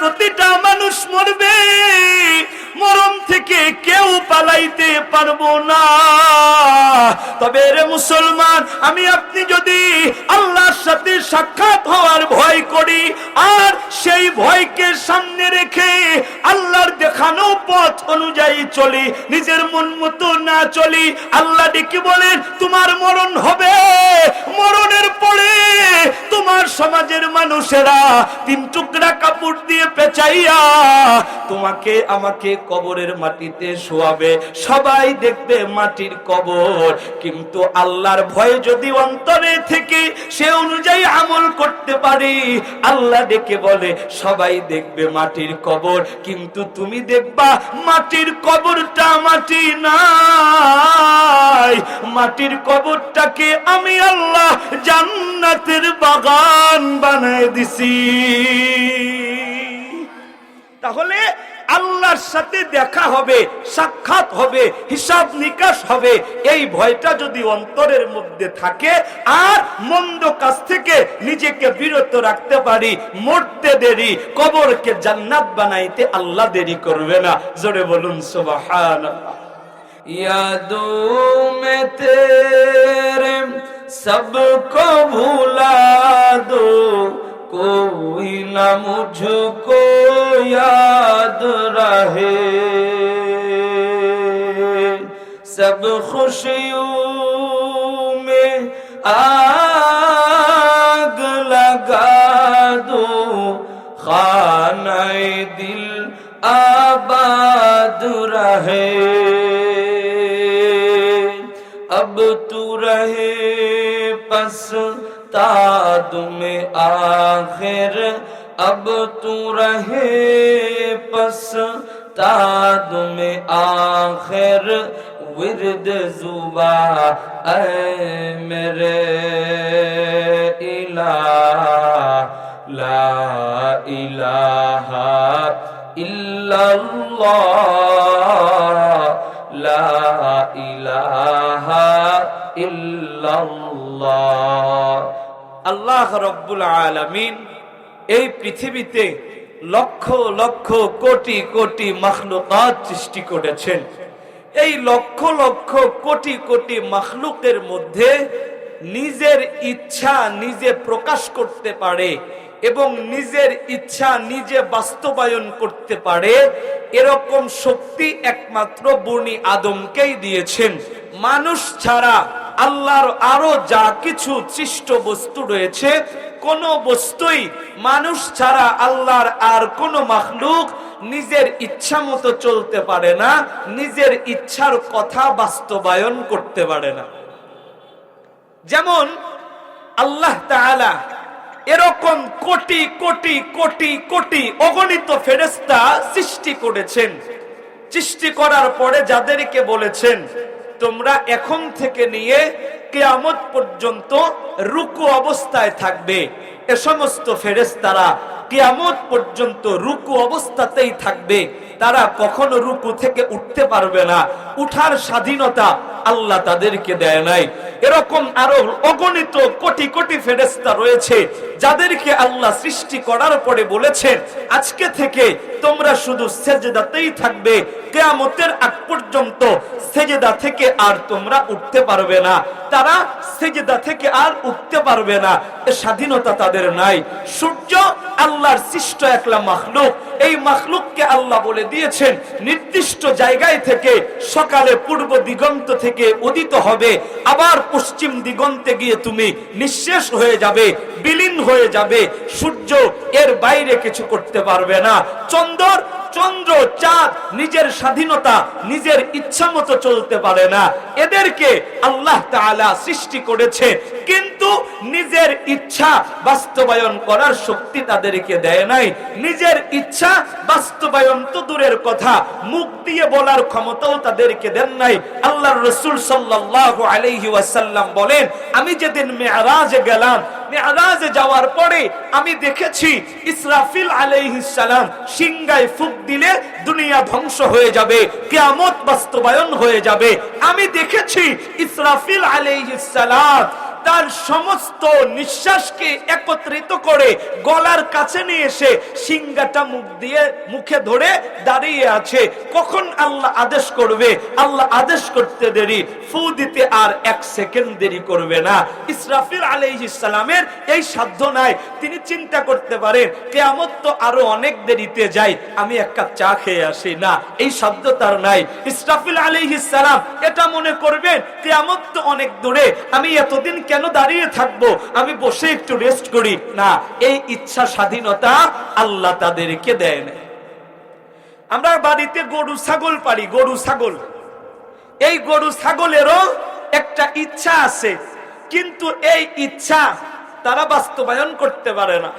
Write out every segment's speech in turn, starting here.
প্রতিটা মানুষ মরবে। মরণ থেকে কেউ পালাইতে পারব না। তবে রে মুসলমান, আমি আপনি যদি আল্লাহর সাথে সাক্ষাৎ হওয়ার ভয় করি, আর সেই ভয়কে সামনে রেখে আল্লাহর দেখানো পথ অনুযায়ী চলি, নিজের মন মতো না চলি, আল্লাহ ডেকে বলেন, তোমার মরণ হবে। তোমার সমাজের মানুষেরা তিন টুকরা কাপড় দিয়ে পেঁচাইয়া তোমাকে, আমাকে কবরের মাটিতে শোয়াবে। সবাই দেখবে মাটির কবর। কিন্তু আল্লাহর ভয়ে যদি অন্তরে থেকে সে অনুযায়ী আমল করতে পারি, আল্লাহ ডেকে বলে, সবাই দেখবে মাটির কবর। কিন্তু তুমি দেখবা, মাটির কবরটা মাটি নাই মাটির কবরটাকে আমি আল্লাহ জান্নাতের বাগান বানায় দিছি। তাহলে আল্লাহর সাথে দেখা হবে, সাক্ষাৎ হবে, হিসাব নিকাশ হবে, এই ভয়টা যদি অন্তরের মধ্যে থাকে, আর মন্দ কাজ থেকে নিজেকে বিরত রাখতে পারি, মরতে দেরি, কবরকে জান্নাত বানাইতে আল্লাহ দেরি করবে না। জোরে বলুন, সুবহানাল্লাহ। यादों में तेरे सबको भुला दो। कोई न मुझको याद रहे। सब खुशियों में आग लगा दो। खाना दिल आबाद रहे। अब तू रहे पसताद में आखिर अब तू रहे पसताद में आखिर विरद जुबा ऐ मेरे इला ला इलाहा इल्लल्लाह আল্লাহ রব্বুল আলামিন এই পৃথিবীতে লক্ষ লক্ষ, কোটি কোটি মাখলুকাত সৃষ্টি করেছেন। এই লক্ষ লক্ষ, কোটি কোটি মাখলুকের মধ্যে নিজের ইচ্ছা নিজে প্রকাশ করতে পারে এবং নিজের ইচ্ছা নিজে বাস্তবায়ন করতে পারে, এরকম শক্তি একমাত্র বনি আদমকেই দিয়েছেন। মানুষ ছাড়া আল্লাহর আরও যা কিছু সৃষ্ট বস্তু রয়েছে, কোন বস্তুই মানুষ ছাড়া আল্লাহর আর কোন মাখলুক নিজের ইচ্ছা মতো চলতে পারে না, নিজের ইচ্ছার কথা বাস্তবায়ন করতে পারে না। যেমন আল্লাহ তাআলা এরকম কোটি কোটি কোটি কোটি অগণিত ফেরেস্তা সৃষ্টি করেছেন। সৃষ্টি করার পরে যাদেরকে বলেছেন তোমরা এখন থেকে নিয়ে কেয়ামত পর্যন্ত রুকু অবস্থায় থাকবে। এ সমস্ত ফেরেস্তারা কেয়ামত পর্যন্ত রুকু অবস্থাতেই থাকবে। তারা কখনো রুকু থেকে উঠতে পারবে না। উঠার স্বাধীনতা আল্লাহ তাদেরকে দেয় নাই। এরকম আরও অগণিত কোটি কোটি ফেরেস্তা রয়েছে, যাদেরকে আল্লাহ সৃষ্টি করার পরে বলেছেন, আজকে থেকে তোমরা শুধু সেজদাতেই থাকবে, কেয়ামতের আগ পর্যন্ত সেজদা থেকে আর তোমরা উঠতে পারবে না। তারা সেজদা থেকে আর উঠতে পারবে না স্বাধীনতা তাদের নাই। সূর্য আল্লাহর সৃষ্ট একলা মাখলুক, এই মাখলুককে আল্লাহ বলে দিয়েছেন, নির্দিষ্ট জায়গায় থেকে সকালে পূর্ব দিগন্ত থেকে উদিত হবে, আবার পশ্চিম দিগন্তে গিয়ে তুমি নিঃশেষ হয়ে যাবে, বিলীন হয়ে যাবে, সূর্য এর বাইরে কিছু করতে পারবে না। চন্দর, চন্দ্র, চাঁদ নিজের স্বাধীনতা, নিজের ইচ্ছা মতো চলতে পারে না। এদেরকে আল্লাহ সৃষ্টি করেছে। কিন্তু নিজের ইচ্ছা বাস্তবায়ন করার শক্তি তাদেরকে দেয় নাই। নিজের ইচ্ছা বাস্তবায়ন তো দূরের কথা, মুখ দিয়ে বলার ক্ষমতাও তাদেরকে দেন নাই। আল্লাহর রসুল সাল্লাল্লাহু আলাইহি ওয়াসাল্লাম বলেন, আমি যেদিন মেয়ারাজে গেলাম মেয়ারাজে যাওয়ার পরে আমি দেখেছি ইসরাফিল আলাইহিস সালাম সিংগায় ফুক দিলে দুনিয়া ধ্বংস হয়ে যাবে, কিয়ামত বাস্তবায়ন হয়ে যাবে। আমি দেখেছি ইসরাফিল আলাইহিস সালাম তার সমস্ত নিঃশ্বাসকে একত্রিত করে গলার কাছে নিয়ে এসে সিংগাটা মুখ দিয়ে মুখে ধরে দাঁড়িয়ে আছে। কখন আল্লাহ আদেশ করবে? আল্লাহ আদেশ করতে দেরি। ফু দিতে আর এক সেকেন্ড দেরি করবে না। ইসরাফিল আলাইহিস সালামের এই সাধ্য নাই। তিনি চিন্তা করতে পারেন, কেয়ামত তো আরও অনেক দেরিতে যাই আমি এক কাপ চা খেয়ে আসি না। এই শব্দ তার নাই। ইসরাফিল আলাইহিস সালাম এটা মনে করবেন, কেয়ামত তো অনেক দূরে, আমি এতদিন কেন দাঁড়িয়ে থাকব? আমি বসে একটু রেস্ট করি। না, এই ইচ্ছা স্বাধীনতা আল্লাহ তাদেরকে দেয় না আমরা বাড়িতে গরু, ছাগল পারি গরু, ছাগল। এই গরু, ছাগলেরও একটা ইচ্ছা আছে। কিন্তু এই ইচ্ছা তারা বাস্তবায়ন করতে পারে না।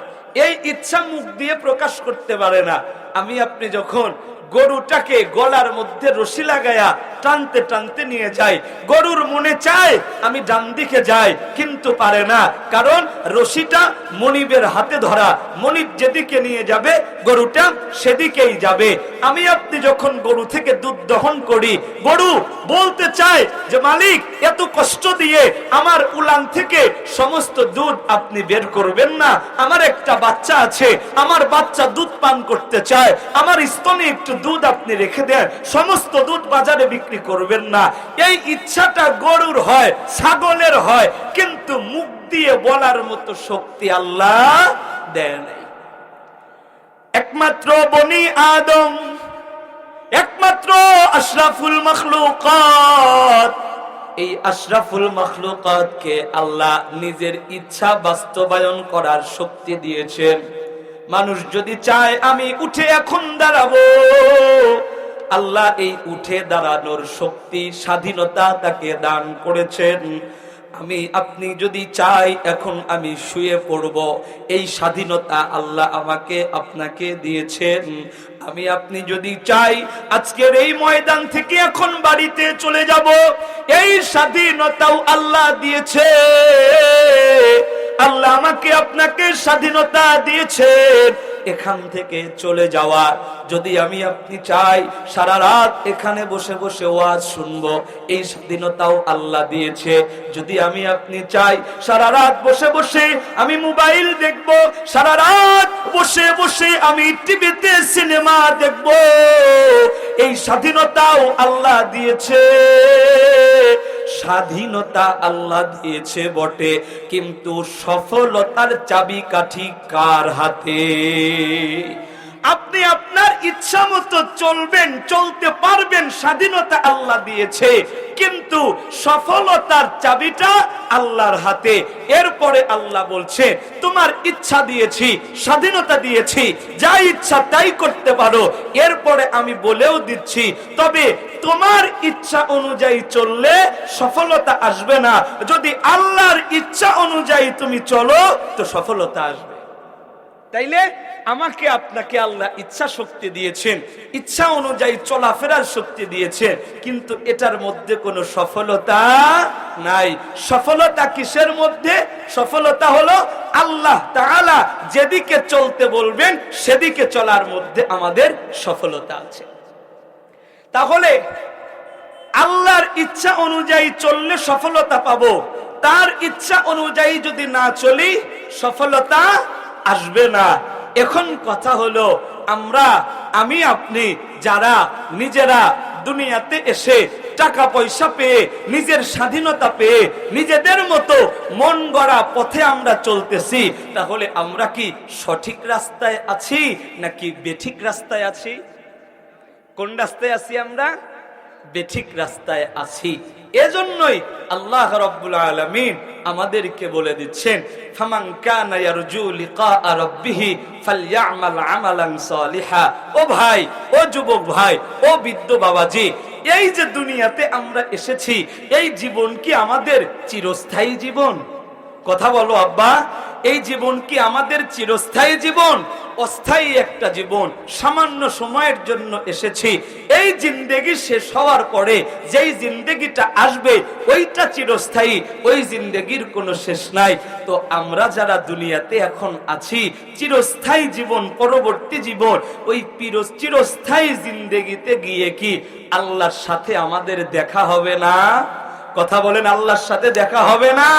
এই ইচ্ছা মুখ দিয়ে প্রকাশ করতে পারে না। আমি আপনি যখন গরুটাকে গলার মধ্যে রশি লাগায়া টানতে টানতে নিয়ে যাই গরুর মনে চায়, আমি ডান দিকে যাই। কিন্তু পারে না। কারণ রশিটা মনিবের হাতে ধরা। মনিব যেদিকে নিয়ে যাবে, গরুটা সেদিকেই যাবে। আমি আপনি যখন গরু থেকে দুধ দহন করি, গরু বলতে চায় যে, মালিক, এত কষ্ট দিয়ে আমার উলান থেকে সমস্ত দুধ আপনি বের করবেন না। আমার একটা বাচ্চা আছে। আমার বাচ্চা দুধ পান করতে চায়। আমার স্তনে একটু দুধ আপনি রেখে দেন, সমস্ত দুধ বাজারে বিক্রি করবেন না। এই ইচ্ছাটা গরুর হয়, ছাগলের হয়, কিন্তু মুখ দিয়ে বলার মতো শক্তি আল্লাহ দেয় নাই। একমাত্র বনি আদম, একমাত্র আশরাফুল মখলুকাত। এই আশরাফুল মখলুকাতকে আল্লাহ নিজের ইচ্ছা বাস্তবায়ন করার শক্তি দিয়েছেন। মানুষ যদি চায় আমি উঠে এখন দাঁড়াবো, আল্লাহ এই উঠে দাঁড়ানোর শক্তি, স্বাধীনতা তাকে দান করেছেন। আমি, আপনি যদি চাই এখন আমি শুয়ে পড়ব, এই স্বাধীনতা আল্লাহ আমাকে আপনাকে দিয়েছেন। আমি, আপনি যদি চাই আজকের এই ময়দান থেকে এখন বাড়িতে চলে যাব, এই স্বাধীনতাও আল্লাহ দিয়েছে। আল্লাহ আমাকে আপনাকে স্বাধীনতা দিয়েছেন এখান থেকে চলে যাওয়া, যদি আমি আপনি চাই, সারা রাত এখানে বসে বসে ওয়াজ শুনব, এই স্বাধীনতাও আল্লাহ দিয়েছে। যদি আমি আপনি চাই, সারা রাত বসে বসে আমি মোবাইল দেখব, সারা রাত বসে বসে আমি টিভিতে সিনেমা দেখব, এই স্বাধীনতাও আল্লাহ দিয়েছে। স্বাধীনতা আল্লাহ দিয়েছে বটে কিন্তু সফলতার চাবি কাঠি কার হাতে? আপনি আপনার ইচ্ছা মতো চলবেন, চলতে পারবেন, স্বাধীনতা আল্লাহ দিয়েছে। কিন্তু সফলতার চাবিটা আল্লাহর হাতে। এরপরে আল্লাহ বলছে, তোমার ইচ্ছা দিয়েছি, স্বাধীনতা দিয়েছি, যা ইচ্ছা তাই করতে পারো। এরপরে আমি বলেও দিচ্ছি, তবে তোমার ইচ্ছা অনুযায়ী চললে সফলতা আসবে না। যদি আল্লাহর ইচ্ছা অনুযায়ী তুমি চলো, তো সফলতা আসবে তাইলে আমাকে আপনাকে আল্লাহ ইচ্ছা শক্তি দিয়েছেন, ইচ্ছা অনুযায়ী চলাফেরার শক্তি দিয়েছেন, কিন্তু এটার মধ্যে কোনো সফলতা নাই। সফলতা কিসের মধ্যে? সফলতা হলো আল্লাহ তাআলা যেদিকে চলতে বলবেন, সেদিকে চলার মধ্যে আমাদের সফলতা আছে। তাহলে আল্লাহর ইচ্ছা অনুযায়ী চললে সফলতা পাবো, তার ইচ্ছা অনুযায়ী যদি না চলি, সফলতা আসবে না। এখন কথা হলো, আমরা, আমি, আপনি, যারা, নিজেরা দুনিয়াতে এসে টাকা পয়সা পেয়ে, নিজের স্বাধীনতা পেয়ে, নিজেদের মতো মন গড়া পথে আমরা চলতেছি, তাহলে আমরা কি সঠিক রাস্তায় আছি নাকি বেঠিক রাস্তায় আছি? কোন রাস্তায় আছি আমরা? বেঠিক রাস্তায় আছি। এজন্যই আল্লাহ রাব্বুল আলামিন আমাদেরকে বলে দিচ্ছেন, ফামান কানা ইয়ারজু লিকা রাব্বিহি ফালইআমাল আমালান সালিহা। ও ভাই, ও যুবক ভাই, ও বৃদ্ধ বাবাজি, এই যে দুনিয়াতে আমরা এসেছি, এই জীবন কি আমাদের চিরস্থায়ী জীবন? কথা বলো, আব্বা, এই জীবন কি আমাদের চিরস্থায়ী জীবন? অস্থায়ী একটা জীবন, সামান্য সময়ের জন্য এসেছি। এই জিন্দেগি শেষ হওয়ার পরে, যেই জিন্দেগিটা আসবে, ওইটা চিরস্থায়ী, ওই জিন্দেগির কোনো শেষ নাই। তো আমরা যারা দুনিয়াতে এখন আছি, চিরস্থায়ী জীবন, পরবর্তী জীবন, ওই চিরস্থায়ী জিন্দেগিতে গিয়ে কি আল্লাহর সাথে আমাদের দেখা হবে না? কথা বলেন, আল্লাহর সাথে দেখা হবে না?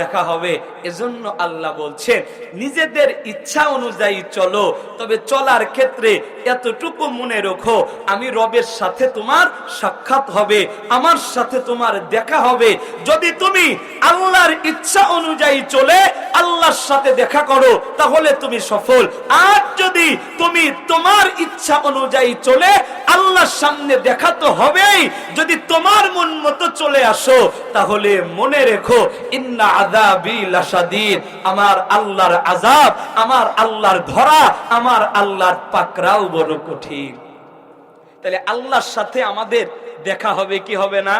দেখা হবে। এজন্য আল্লাহ বলছেন, নিজেদের ইচ্ছা অনুযায়ী চলো, তবে চলার ক্ষেত্রে এতটুকু মনে রেখো, আমি রবের সাথে তোমার সাক্ষাৎ হবে, আমার সাথে তোমার দেখা হবে। যদি তুমি আল্লাহর ইচ্ছা অনুযায়ী চলে আল্লাহর সাথে দেখা করো, তাহলে তুমি সফল। আর যদি তুমি তোমার ইচ্ছা অনুযায়ী চলে আল্লাহর সামনে দেখা তো হবেই, যদি তোমার মন মতো চলে আসো, তাহলে মনে রেখো, ইন্না আযাবি লাশাদীদ আমার আল্লাহর আযাব, আমার আল্লাহর ধরা, আমার আল্লাহর পাকড়াও বড় কঠিন। তাহলে আল্লাহর সাথে আমাদের দেখা হবে কি হবে না?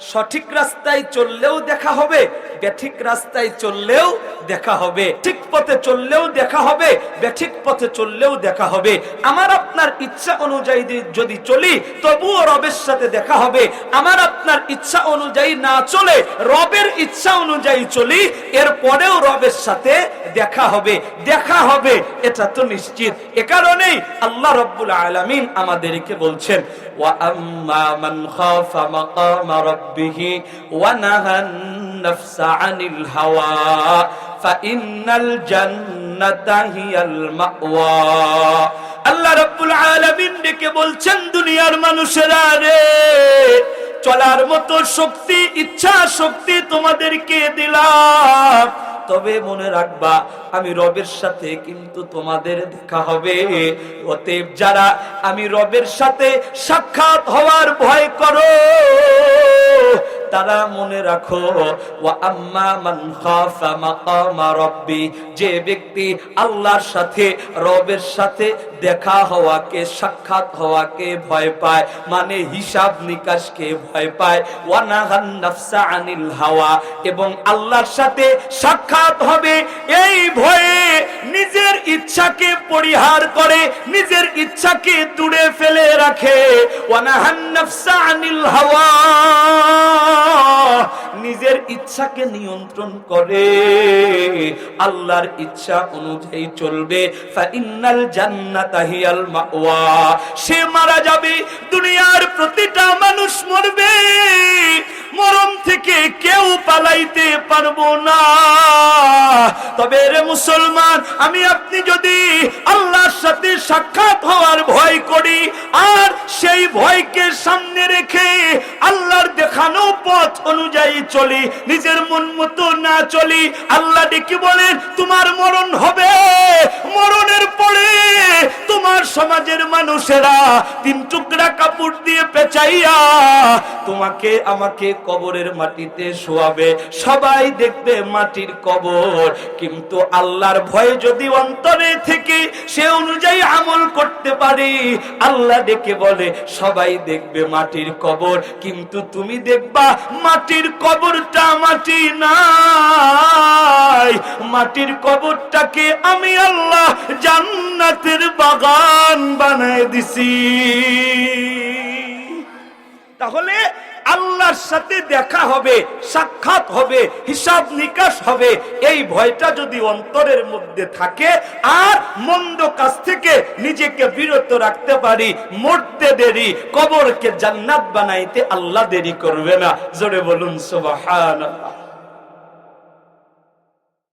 সঠিক রাস্তায় চললেও দেখা হবে, বেঠিক রাস্তায় চললেও দেখা হবে। ঠিক পথে চললেও দেখা হবে, বেঠিক পথে চললেও দেখা হবে। আমার আপনার ইচ্ছা অনুযায়ী যদি চলি, তবুও রবের সাথে দেখা হবে। আমার আপনার ইচ্ছা অনুযায়ী না চলে, রবের ইচ্ছা অনুযায়ী চলি, এরপরেও রবের সাথে দেখা হবে। দেখা হবে, এটা তো নিশ্চিত। এ কারণেই আল্লাহ রব্বুল আলামিন আমাদেরকে বলছেন, ওয়া আম্মা মান খাফা মাকামা রাব্বিহি ওয়া النفس عن الهوى, فإن الجنة هي المأوى. আল্লাহ রব্বুল আলামিন ডেকে বলছেন, দুনিয়ার মানুষেরা রে, চলার মতো শক্তি, ইচ্ছা শক্তি তোমাদেরকে দিলাম। তবে মনে রাখবা, আমি রবের সাথে কিন্তু তোমাদের দেখা হবে। অতএব যারা আমি রবের সাথে সাক্ষাৎ হওয়ার ভয় করো তারা মনে রাখো যে ব্যক্তি আল্লাহর সাথে, রবের সাথে দেখা হওয়াকে, সাক্ষাৎ হওয়াকে ভয় পায় মানে হিসাব নিকাশকে ভয় পায়। ওয়া আনিল হাওয়া এবং আল্লাহর সাথে সাক্ষাৎ হবে, এই ভয়ে নিজের ইচ্ছাকে পরিহার করে, নিজের ইচ্ছাকে দূরে ফেলে রাখে। ওয়া নাহান আনিল হাওয়া নিজের ইচ্ছাকে নিয়ন্ত্রণ করে। আল্লাহর ইচ্ছা অনুযায়ী চলবে। ফাইনাল জান্নাতা হিয়াল মাওয়া। সে মারা যাবে, দুনিয়ার প্রতিটা মানুষ মরবে। মরণ থেকে কেউ পালাইতে পারব না। তবে রে মুসলমান, আমি আপনি যদি আল্লাহর সাথে সাক্ষাৎ হওয়ার ভয় করি, আর সেই ভয়কে সামনে রেখে আল্লাহর দেখানো পথ অনুযায়ী চলি, নিজের মন মতো না চলি, আল্লাহ ডেকে বলেন, তোমার মরণ হবে। মরণের পরে তোমার সমাজের মানুষেরা তিন টুকরা কাপড় দিয়ে পেঁচাইয়া তোমাকে, আমাকে কবরের মাটিতে শোয়াবে। সবাই দেখবে মাটির কবর। কিন্তু আল্লাহর ভয়ে যদি অন্তরে থেকে, সে অনুযায়ী আমল করতে পারি। আল্লাহ ডেকে বলে, সবাই দেখবে মাটির কবর। কিন্তু তুমি দেখবা, মাটির কবরটা মাটি নাই। মাটির কবরটাকে আমি আল্লাহ জান্নাতের বাগান বানায় দিছি। তাহলে আল্লাহর সাথে দেখা হবে, সাক্ষাৎ হবে, হিসাব নিকাশ হবে, এই ভয়টা যদি অন্তরের মধ্যে থাকে, আর মন্দ কাজ থেকে নিজেকে বিরত রাখতে পারি, মরতে দেরি, কবরকে জান্নাত বানাইতে আল্লাহ দেরি করবে না। জোরে বলুন, সুবহানাল্লাহ।